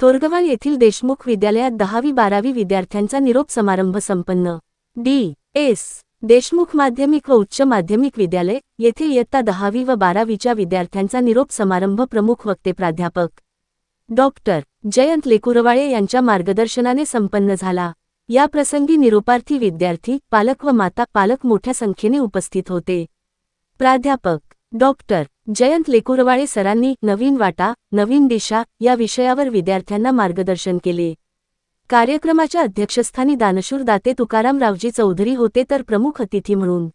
तोरगवाल येथील देशमुख विद्यालयात दहावी बारावी विद्यार्थ्यांचा निरोप समारंभ संपन्न. डी. एस. देशमुख माध्यमिक व उच्च माध्यमिक विद्यालय येथे इयत्ता दहावी व बारावीच्या विद्यार्थ्यांचा निरोप समारंभ प्रमुख वक्ते प्राध्यापक. डॉक्टर जयंत लेकुरवाळे यांच्या मार्गदर्शनाने संपन्न झाला. या प्रसंगी निरोपार्थी विद्यार्थी पालक व माता पालक मोठ्या संख्येने उपस्थित होते. प्राध्यापक डॉक्टर जयंत लेकुरवाळे सरांनी नवीन वाटा नवीन दिशा या विषयावर विद्यार्थ्यांना मार्गदर्शन केले. कार्यक्रमाच्या अध्यक्षस्थानी दानशूर दाते तुकारामरावजी चौधरी होते तर प्रमुख अतिथी म्हणून.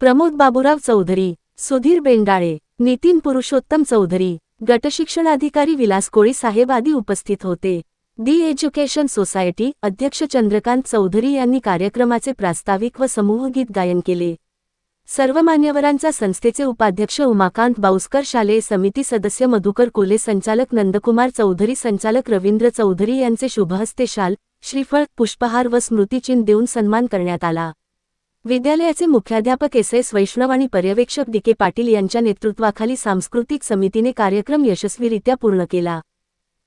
प्रमोद बाबूराव चौधरी सुधीर बेंडाळे नितीन पुरुषोत्तम चौधरी गटशिक्षणाधिकारी विलास कोळी साहेब आदी उपस्थित होते. दी एज्युकेशन सोसायटी अध्यक्ष चंद्रकांत चौधरी यांनी कार्यक्रमाचे प्रास्ताविक व समूहगीत गायन केले. सर्व मान्यवरांचा संस्थेचे उपाध्यक्ष उमाकांत बाऊसकर शालेय समिती सदस्य मधुकर कोले संचालक नंदकुमार चौधरी संचालक रवींद्र चौधरी यांचे शुभहस्ते शाल श्रीफळ पुष्पहार व स्मृतिचिन्ह देऊन सन्मान करण्यात आला. विद्यालयाचे मुख्याध्यापक एस एस वैष्णव आणि पर्यवेक्षक डी के पाटील यांच्या नेतृत्वाखाली सांस्कृतिक समितीने कार्यक्रम यशस्वीरित्या पूर्ण केला.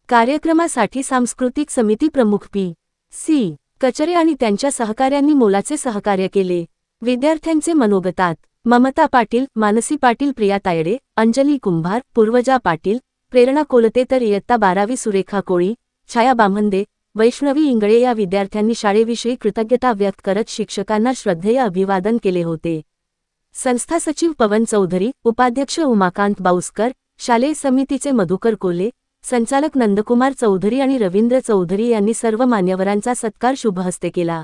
कार्यक्रमासाठी सांस्कृतिक समिती प्रमुख पी. सी. कचरे आणि त्यांच्या सहकाऱ्यांनी मोलाचे सहकार्य केले. विद्यार्थ्यांचे मनोगतात. ममता पाटील मानसी पाटील प्रिया तायडे अंजली कुंभार पूर्वजा पाटील प्रेरणा कोलते तर इयत्ता बारावी सुरेखा कोळी छाया बामंदे वैष्णवी इंगळे या विद्यार्थ्यांनी शाळेविषयी कृतज्ञता व्यक्त करत शिक्षकांना श्रद्धेय अभिवादन केले होते. संस्था सचिव पवन चौधरी उपाध्यक्ष उमाकांत बाऊसकर शालेय समितीचे मधुकर कोले संचालक नंदकुमार चौधरी आणि रवींद्र चौधरी यांनी सर्व मान्यवरांचा सत्कार शुभहस्ते केला.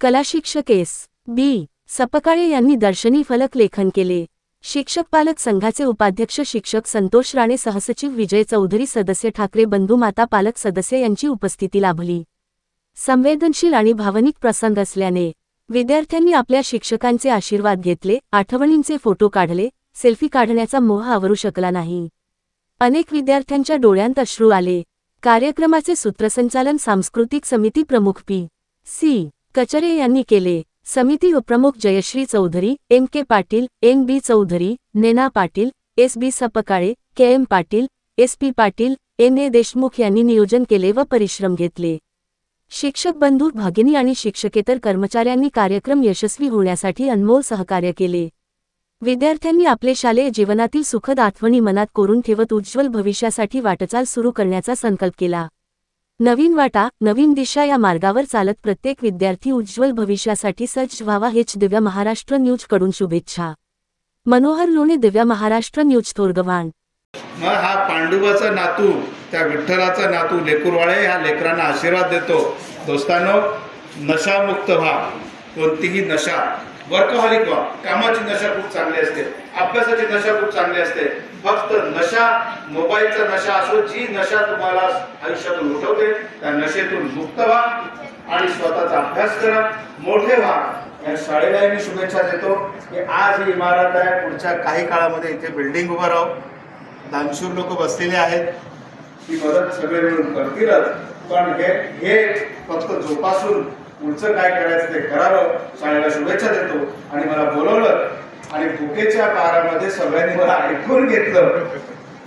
कलाशिक्षक एस. बी. सपकाळे यांनी दर्शनी फलक लेखन केले. शिक्षक पालक संघाचे उपाध्यक्ष शिक्षक संतोष राणे सहसचिव विजय चौधरी सदस्य ठाकरे बंधू माता पालक सदस्य यांची उपस्थिती लाभली. संवेदनशील आणि भावनिक प्रसंग असल्याने विद्यार्थ्यांनी आपल्या शिक्षकांचे आशीर्वाद घेतले आठवणींचे फोटो काढले सेल्फी काढण्याचा मोह आवरू शकला नाही. अनेक विद्यार्थ्यांच्या डोळ्यांत अश्रू आले. कार्यक्रमाचे सूत्रसंचालन सांस्कृतिक समिती प्रमुख पी. सी. कचरे यांनी केले. समिती उपप्रमुख Jayashree Chaudhari M K Patil M B Chaudhari Nena Patil S B Sapkale K M Patil S P Patil N A Deshmukh यांनी नियोजन केले व परिश्रम घेतले. शिक्षक बंधू भगिनी आणि शिक्षकेतर कर्मचाऱ्यांनी कार्यक्रम यशस्वी होण्यासाठी अनमोल सहकार्य केले. विद्यार्थ्यांनी आपले शालेय जीवनातील सुखद आठवणी मनात कोरून ठेवत उज्ज्वल भविष्यासाठी वाटचाल सुरू करण्याचा संकल्प केला. नवीन वाटा नवीन दिशा या मार्गावर चालत प्रत्येक विद्यार्थी उज्ज्वल भविष्यासाठी सज्ज व्हावा हेच दिव्या महाराष्ट्र न्यूजकडून शुभेच्छा. मनोहर लोणे दिव्या महाराष्ट्र न्यूज थोरगवाण मग हा पांडुबाचा नातू त्या विठ्ठलाचा नातू लेकुरवाळे ह्या लेकरांना आशीर्वाद देतो. दोस्तांनो नशामुक्त व्हा. कोणतीही नशा वर्कहॉलिक व्हा कामाची नशा खूप चांगली असते. अभ्यासाची नशा खूप चांगली असते. फक्त नशा मोबाईलचा नशा असो जी नशा तुम्हाला आयुष्यातून उठवते त्या नशेतून मुक्त व्हा आणि स्वतःचा अभ्यास करा. मोठे व्हा. या शाळेलाही मी शुभेच्छा देतो की आज ही इमारत आहे. पुढच्या काही काळामध्ये इथे बिल्डिंग उभं राहू. दानशूर लोक बसलेले आहेत. ही मदत सगळे मिळून करतीलच. पण हे हे फक्त जोपासून पुढचं काय करायचं ते करावं शाळेला शुभेच्छा देतो. आणि मला बोलवलं. आणि भुकेच्या काळामध्ये सगळ्यांनी मला ऐकून घेतलं.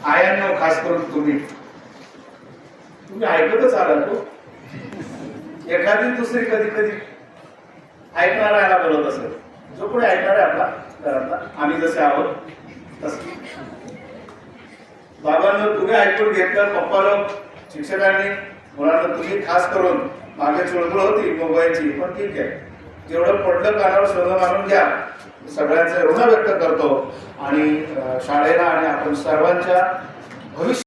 आयांना खास करून तुम्ही. तुम्ही ऐकतच आला तो हो. एखादी दुसरी कधी कधी ऐकणारा याला बोलत असेल. जो कोणी ऐकणार आहे आपला घरातला. आम्ही जसे आहोत तस. बाबांना तुम्ही ऐकून घेतलं पप्पाला शिक्षकांनी मुलांना तुम्ही खास करून मागे चुळबुळ होती मोबाईलची पण ठीक आहे. जेवढं पडलं कानावर शोधून आणून घ्या. सगळ्यांचे ऋण व्यक्त करतो. आणि शाळेला आणि आपण सर्वांच्या भविष्य